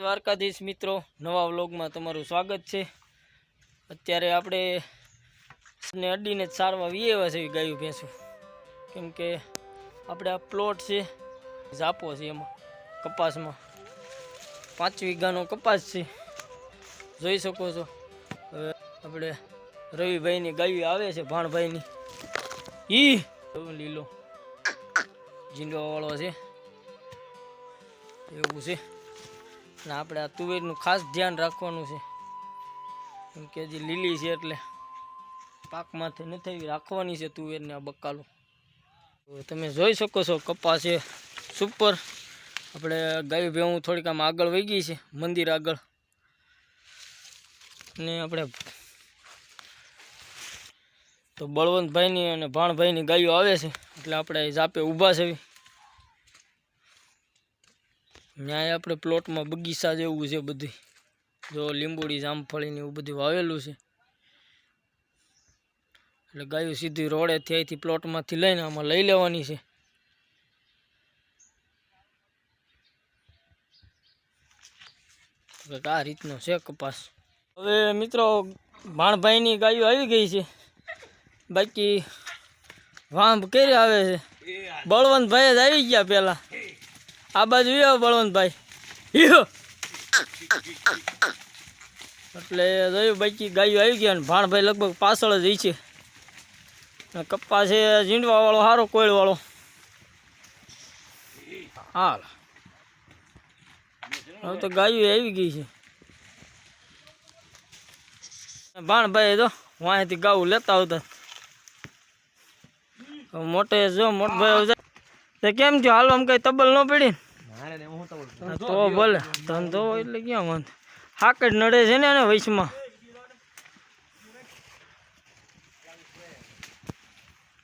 દ્વારકાધીશ મિત્રો, નવા વ્લોગમાં તમારું સ્વાગત છે. અત્યારે આપણે ને અડીને જ સારવા વિયેવા છે ગાયું ભેંસું. કેમ કે આપણે આ પ્લોટ છે, ઝાપો છે એમાં, કપાસમાં. પાંચ વીઘાનો કપાસ છે. જોઈ શકો છો. હવે આપણે રવિભાઈની ગાયું આવે છે, ભાણભાઈની. ઈ લીલો જીંડવાવાળો છે. એવું છે. અને આપણે આ તુવેરનું ખાસ ધ્યાન રાખવાનું છે. કેમ કે હજી લીલી છે એટલે પાકમાંથી નથી રાખવાની છે તુવેરને આ બકાલું. તમે જોઈ શકો છો કપાસ છે સુપર. આપણે ગાય ભેવું થોડીક આમ આગળ વહી ગઈ છે, મંદિર આગળ. ને આપણે તો બળવંતભાઈની અને ભાણભાઈની ગાયો આવે છે, એટલે આપણે જાપે ઊભા છે. ન્યાય આપણે પ્લોટમાં બગીચા જેવું છે બધું જો લીંબુડી જામફળી ને એવું બધું વાવેલું છે. એટલે ગાયું સીધી રોડેથી અહીંથી પ્લોટમાંથી લઈને આમાં લઈ લેવાની છે. આ રીતનો છે કપાસ. હવે મિત્રો, ભાણભાઈની ગાયો આવી ગઈ છે. બાકી વાંભ કેરી આવે છે. બળવંતભાઈ જ આવી ગયા પહેલાં. આ બાજુ બળવંતભાઈ. એટલે જોયું બાકી ગાયો આવી ગયા ને ભાણભાઈ લગભગ પાછળ જ છે. કપ્પા છે ઝીંડવા વાળો સારો કોયલ વાળો હાલ. હવે તો ગાયો આવી ગઈ છે. ભાણભાઈ તો વાંયથી ગાવું લેતા આવતા. મોટે જો, મોટભાઈ તે કેમ થયો? આમ કઈ તબલ ન પડી? તો ભલે. ધંધો હોય એટલે ક્યાં વાંધો? હાકડ નડે છે ને એને વૈશમાં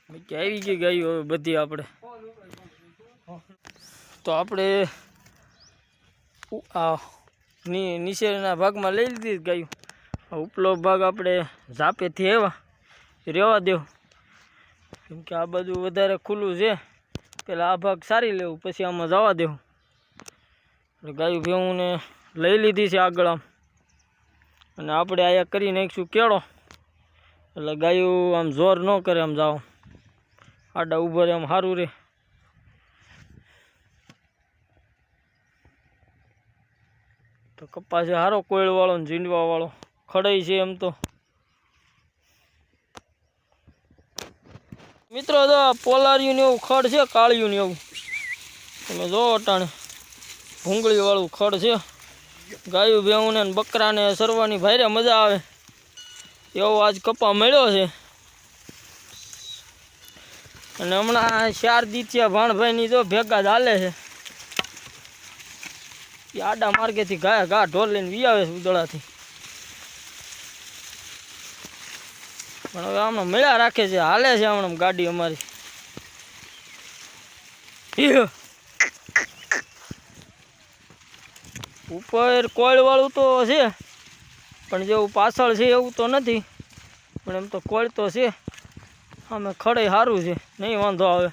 આવી ગઈ ગાયું હવે બધી આપણે? તો આપણે આ નીચેના ભાગમાં લઈ લીધી ગાયું. ઉપલો ભાગ આપણે ઝાપેથી એવા રહેવા દેવ કેમ કે આ બધું વધારે ખુલ્લું છે. પેલા આ ભાગ સારી લેવું, પછી આમાં જવા દેવું. એટલે ગાયું ભેવું લઈ લીધી છે આગળ આમ. અને આપણે આયા કરી નાખીશું કેળો. એટલે ગાયું આમ જોર ન કરે આમ જાઓ આડા ઊભા રહે આમ સારું રહે. તો કપાસ સારો કોયળવાળો ને ઝીંડવાવાળો. ખડાઈ છે એમ તો. મિત્રો તો પોલારિયું ને એવું ખડ છે, કાળિયું ને એવું. તમે જો અટાણે ભૂંગળી વાળું ખડ છે. ગાયું ભેવું ને બકરાને સરવાની ભારે મજા આવે. એવો આજ કપા મળ્યો છે. અને હમણાં ચાર ભાણભાઈની તો ભેગા હાલે છે. એ આડા માર્ગેથી ઘા ઢોર લઈને વી આવે છે ઉદળાથી. પણ હવે હમણાં મેળા રાખે છે, હાલે છે હમણાં ગાડી અમારી. ઉપર કોળ વાળું તો છે, પણ જેવું પાછળ છે એવું તો નથી, પણ એમ તો કોળ તો છે. આમે ખડે સારું છે, નહીં વાંધો આવે.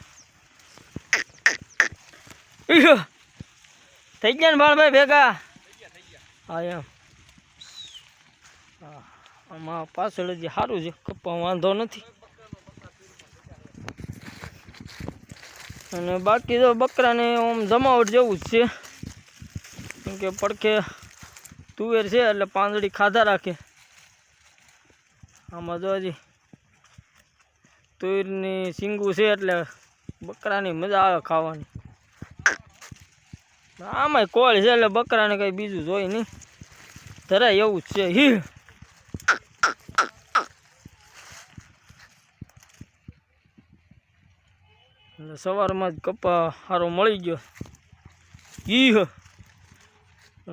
થઈ ગયા ને બાળભાઈ ભેગા? હા, એમ. આમાં પાછળ જે સારું છે કપ્પા વાંધો નથી. અને બાકી તો બકરાને આમ જમાવટ જેવું જ છે. કેમ કે પડખે તુવેર છે એટલે પાંદડી ખાધા રાખે. આમાં જો હજી તુવેરની સિંગું છે એટલે બકરાની મજા આવે ખાવાની. આમાંય કોળ છે એટલે બકરાને કંઈ બીજું જોઈ નહીં. ધરાય એવું જ છે. હી. સવારમાં જ કપા સારો મળી ગયો. ઈ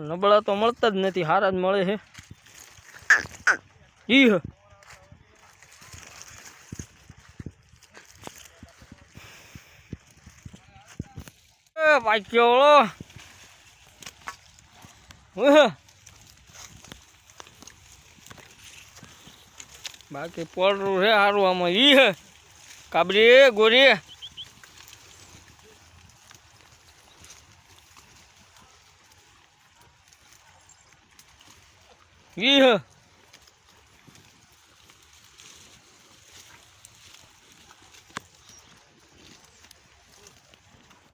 નબળા તો મળતા જ નથી સારા જ મળે છે ઈ પાક્યો બાકી પડરું છે સારું આમાં. ઈ કાબરી, ગોરી. ઈ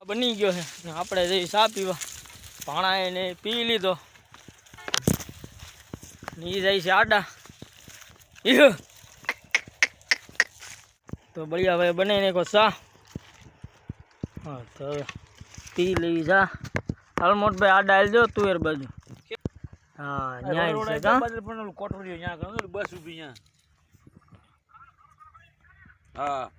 બની ગયો છે. આપણે જઈ ચા પીવા. ભાણા એને પી લીધો. ની જાય છે આડા. ઈહ તો બળિયા ભાઈ બને ને કો ચા. હા, તો પી લેવી જા હાલમોટ ભાઈ આડા આવી તું એર બાજુ. હા ન્યાય છે કા? ગયો બસ ઊભી ત્યાં હા.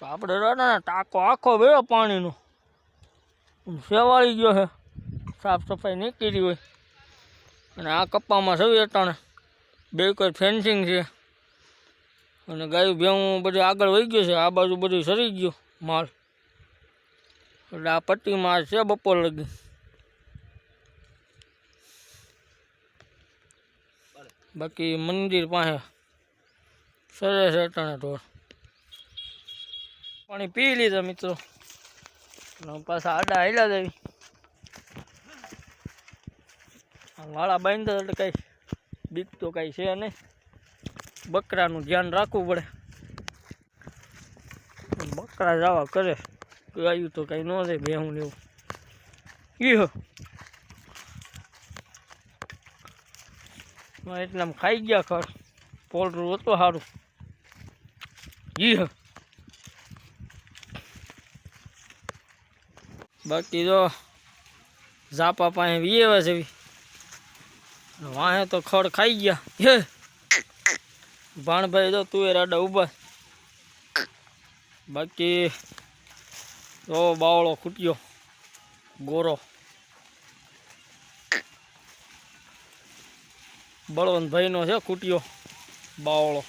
તો આપણે ટાંકો આખો બેડો પાણીનો. સેવાળી ગયો છે સાફ સફાઈ નહીં કરી હોય. અને આ કપ્પામાં સૌ અટાણે બે કોઈ ફેન્સિંગ છે. અને ગાયું ભેવું બધું આગળ વહી ગયું છે. આ બાજુ બધું સરી ગયું માલ. એટલે આ પટ્ટીમાં છે બપોર લગી. બાકી મંદિર પાસે સરસ અટાણે ઢોર. પાણી પી લીધા મિત્રો. પાછા આડા હેલા દેવી વાળા બાંધ્યા એટલે કઈ બીક તો કઈ છે નહીં. બકરાનું ધ્યાન રાખવું પડે. બકરા જવા કરે. ગાયું તો કઈ ન થાય ભેહું ને એવું. ઈ એટલે આમ ખાઈ ગયા ખર પોલરું હતું સારું જી હ. બાકી જો ઝાપા પાસે વીએવા છે વાહે તો ખડ ખાઈ ગયા. હે. ભાણભાઈ જો તું એ રાડા ઊભા. બાકી જો બાવળો ખૂટ્યો. ગોરો. બળવંતભાઈનો છે, કુટિયો, બાવળો.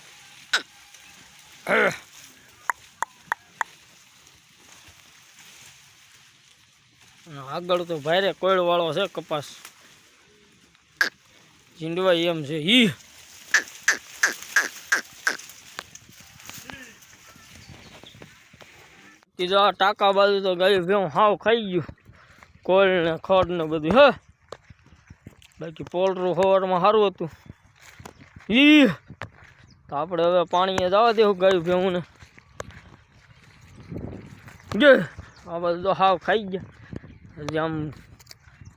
આગળ તો ભારે કોયડ વાળો છે, કપાસ. જીંડવાઈ એમ છે, ઈ. કીધું આ ટાકા બાજુ તો ગયું ભેવું હાવ ખાઈ ગયું. કોળ ને ખડ ને બધું, હે. બાકી પોલરું ખવરમાં સારું હતું. ઈ! તો આપણે હવે પાણીએ જવા દેવું ગાયું ભેવું ને જે, આ બધું તો હાવ ખાઈ ગયા. હજી આમ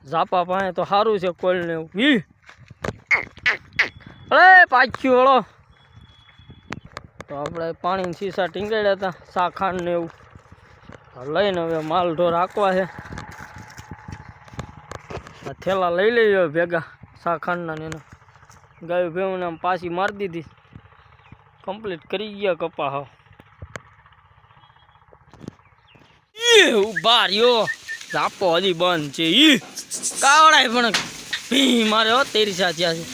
ઝાપા પાસે તો સારું છે કોલને ઈ! અરે, પાછું વળો તો આપણે પાણીની શીશા ટીંગાડ્યા હતા શાખાંડ ને એવું. લઈને હવે માલ ઢોર હાંકવા છે. થેલા લઈ લઈ ભેગા શાખાનના ને એના. ગાયું ભેવું આમ પાછી મારી દીધી. કમ્પ્લીટ કરી ગયા કપા હાવ. ઊભા રહ્યો. ઝાપો હજી બંધ છે. ઈ કાવડાય પણ મારે હો તેરી સાથે છે.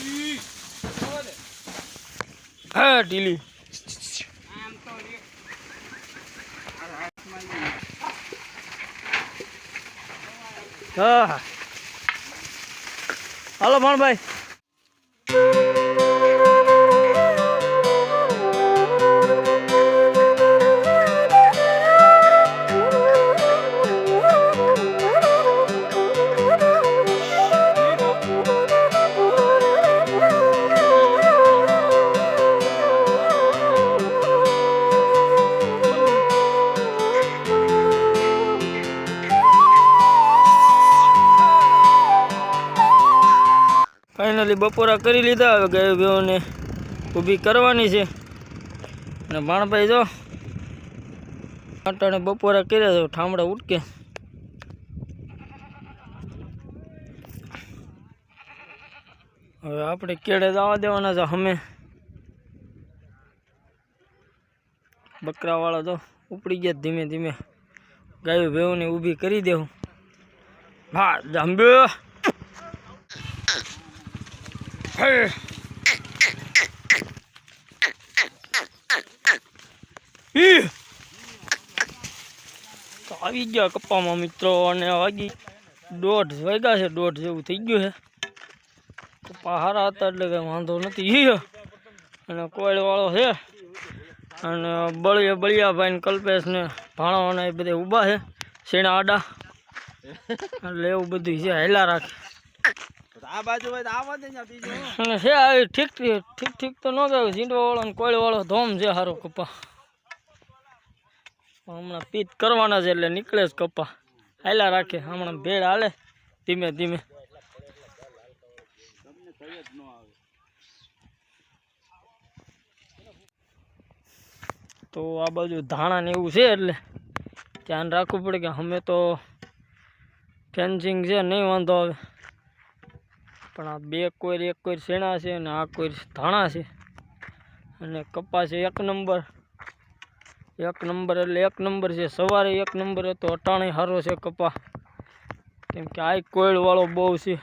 હા, ઢીલી. હા. હાલો ભણભાઈ. ફાઇનલી બપોરા કરી લીધા. હવે ગાયો ભેવોને ઊભી કરવાની છે. અને ભાણભાઈ જો અટાણે બપોરા કર્યા છે. ઠામડા ઉટકે હવે આપણે કેળે જવા દેવાના છે અમે બકરાવાળા તો ઉપડી ગયા ધીમે ધીમે. ગાયો ભેવને ઊભી કરી દેવું. હા, જાંબે. હે ઈ! તો આવી ગયા કપ્પામાં મિત્રો અને વાગી દોઢ વાગ્યા છે, દોઢ જેવું થઈ ગયું છે. કપ્પા હારા હતા એટલે કંઈ વાંધો નથી. અને કોયળવાળો છે. અને બળિયા બળિયાભાઈ ને કલ્પેશ ને ભાણવાના એ બધા ઊભા છે. શેણા આડા. એટલે એવું બધું છે, હેલા રાખે. આ બાજુ હોય તો આવા દે ને બીજું. છે ઠીક ઠીક ઠીક તો ન ગયું ઝીંડવા વાળો ને કોળી વાળો ધોમ છે સારો કપા. હમણાં પીત કરવાના છે એટલે નીકળે જ કપા. હાલ્યા રાખે, હમણાં ભેળ હાલે. ધીમે ધીમે. તો આ બાજુ ધાણા ને એવું છે એટલે ધ્યાન રાખવું પડે કે અમે તો ફેન્સિંગ છે, નહીં વાંધો આવે. પણ આ બે કોઈર, એક કોઈર શેણા છે અને આ કોઈર ધાણા છે. અને કપાસ એક નંબર. એક નંબર એટલે એક નંબર છે. સવારે એક નંબર હતો, અટાણે સારો છે કપા. કેમ કે આ કોયળવાળો બહુ છે.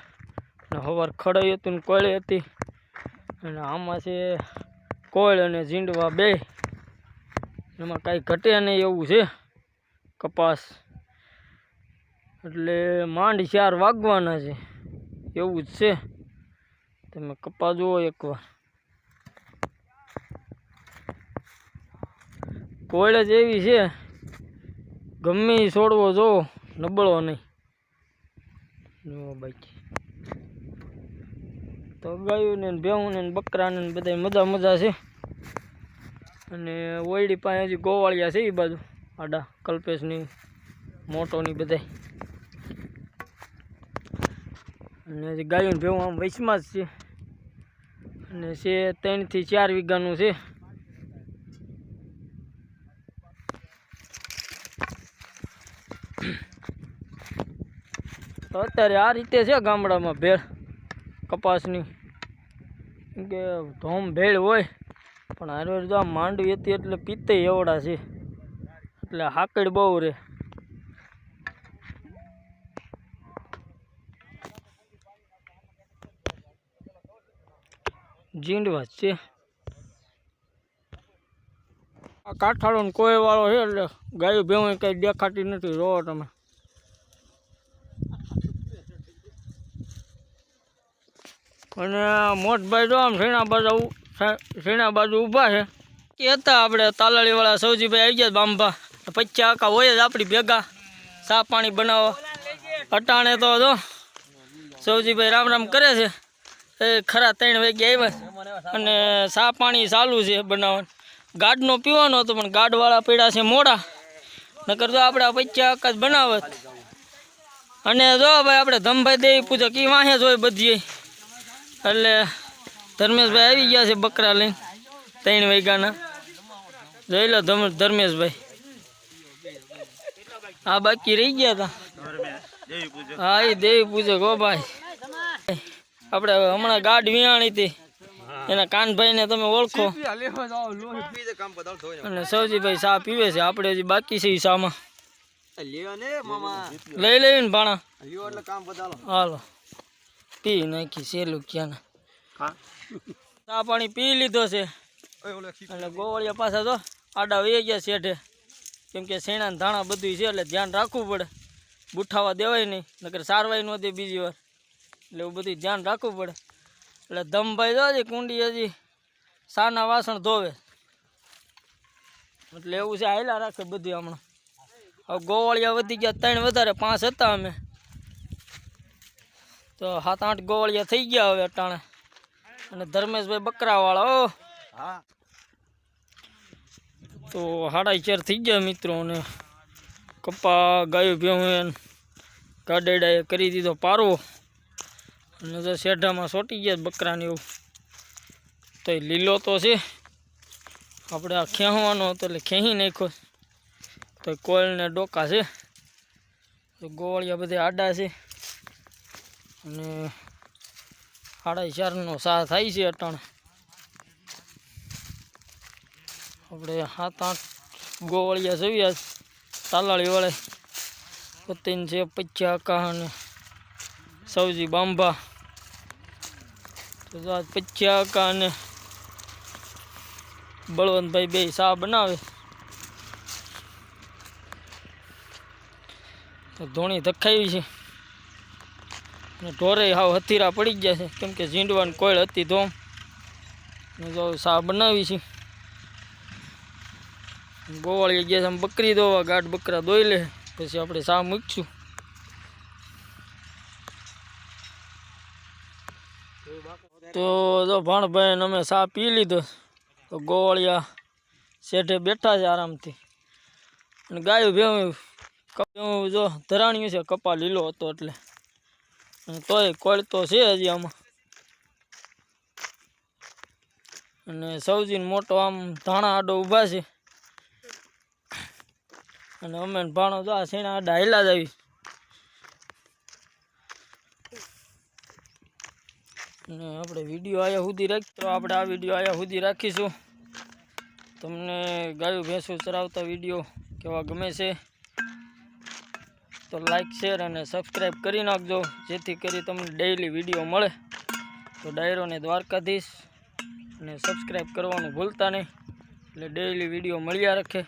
અને સવાર ખડાઈ હતું ને કોયળી હતી. અને આમાં છે કોયળ અને ઝીંડવા બે. એમાં કાંઈ ઘટે નહીં એવું છે કપાસ. એટલે માંડ ચાર વાગવાના છે. એવું જ છે. તમે કપા જુઓ એકવાર. કોયલ જ એવી છે. ગમે એ છોડવો જો, નબળો નહીં. જુઓ બાકી તો ગાયું ને ભેવું ને બકરાને ને બધા મજા મજા છે. અને ઓયડી પાસે હજી ગોવાળિયા છે એ બાજુ. આડા કલ્પેશની, મોટોની બધાય. અને હજી ગાયું ને આમ વૈશમાં જ છે. અને છે ત્રણથી ચાર વીઘાનું છે. તો અત્યારે આ રીતે છે ગામડામાં ભેળ કપાસની. કે ધોમ ભેળ હોય, પણ હારે જો આ માંડવી હતી એટલે પીતે એવડા છે. એટલે હાકડ બહુ રે. જીંડવા જ છે આ કાઠાળો કોઈ વાળો છે એટલે ગાયો ભેવું કઈ દેખાતી નથી. જોવો તમે. અને મોટભાઈ જો આમ શેણા બાજુ શેણા બાજુ ઊભા છે. કે હતા આપણે તાલાળીવાળા સૌજીભાઈ આવી ગયા બાંભા. પચ્ચા આખા હોય જ આપણી ભેગા. ચા પાણી બનાવો. અટાણે તો જો સૌજીભાઈ રામ રામ કરે છે. એ ખરા ત્રણ વાગ્યા આવ્યા અને સા પાણી ચાલુ છે બનાવવાનું. ગાઢનો પીવાનો હતો પણ ગાઢવાળા પીડા છે મોડા. નકર તો આપણે આ આકાશ આકા બનાવત. અને જો ભાઈ આપણે ધમભાઈ દેવી પૂજક એ વાંહે જ હોય બધી એટલે ધર્મેશભાઈ આવી ગયા છે બકરા લઈને ત્રણ વાગ્યાના. જોઈ લો ધમ ધર્મેશભાઈ. હા બાકી રહી ગયા હતા હા એ દેવી પૂજક હો ભાઈ. આપણે હમણાં ગાઢ વિયાણી હતી. એના કાનભાઈ ને તમે ઓળખો. અને સૌજીભાઈ ચા પીવે છે. આપણે હજી બાકી છે ચામાં. લઈ લઈને ભાણા. હાલો. પી નાખી સેલું ક્યાં ચા પાણી પી લીધો છે. અને ગોવાળિયા પાછા તો આડા વહી ગયા શેઠે. કેમ કે શેણા ધાણા બધું છે એટલે ધ્યાન રાખવું પડે. બુઠાવા દેવાય નહીં નકર સારવાય નહોતી બીજી વાર. એટલે એવું બધું ધ્યાન રાખવું પડે. એટલે ધમભાઈ જો હજી કુંડી હજી સાના વાસણ ધોવે. એટલે એવું છે હાયલા રાખે બધું હમણાં. હવે ગોવાળિયા વધી ગયા ત્રણ વધારે પાંચ હતા અમે. તો સાત આઠ ગોવાળિયા થઈ ગયા હવે અટાણે. અને ધર્મેશભાઈ બકરાવાળા ઓ તો સાડા ચાર થઈ ગયા મિત્રો અને ગાયું ગાયો એને ગાડેડાએ કરી દીધો પારવો અને જો શેઢામાં સોટી ગયા બકરાને એવું. તો એ લીલો તો છે. આપણે આ ખેંચવાનો હતો એટલે ખેંચી નાખ્યો. તો કોયલને ડોકા છે. તો ગોવાળિયા બધે આડા છે. અને સાડા ચારનો સા થાય છે અટાણ. આપણે સાત આઠ ગોવાળિયા જોયા તાલાળી વાળે. પતિન છે પચ્યા કાહ અને સૌજી બાંભા. તો આ કા અને બળવંતભાઈ બે સા બનાવે. ધોણી ધખાવી છે. અને ઢોરે હાવ હથીરા પડી ગયા છે. કેમ કે ઝીંડવાની કોયળ હતી ધોમ જો સા બનાવી છે. ગોવાળી ગયા છે બકરી દોવા, ગાઢ બકરા દોઈ લે. પછી આપણે સા મૂકશું. તો જો ભાણભાઈ અમે ચા પી લીધો. તો ગોવાળિયા શેઠે બેઠા છે આરામથી. અને ગાયું ભેવું જો ધરાણ્યું છે કપા લીલો હતો એટલે. તોય કોળ તો છે હજી આમાં. અને સૌથી મોટો આમ ધાણા આડો ઊભા છે. અને અમે ભાણો જો આ શેણા આડા હેલા જ આવી. અને આપણે વીડિયો આયા સુધી રાખ તો આપણે આ વીડિયો આયા સુધી રાખીશું. તમને ગાયું ભેંસું ચરાવતા વીડિયો કેવા ગમે છે, તો લાઈક શેર અને સબસ્ક્રાઈબ કરી નાખજો, જેથી કરી તમને ડેઈલી વીડિયો મળે. તો ડાયરોને દ્વારકાધીશ અને સબસ્ક્રાઈબ કરવાનું ભૂલતા નહીં. એટલે ડેઈલી વીડિયો મળ્યા રાખે.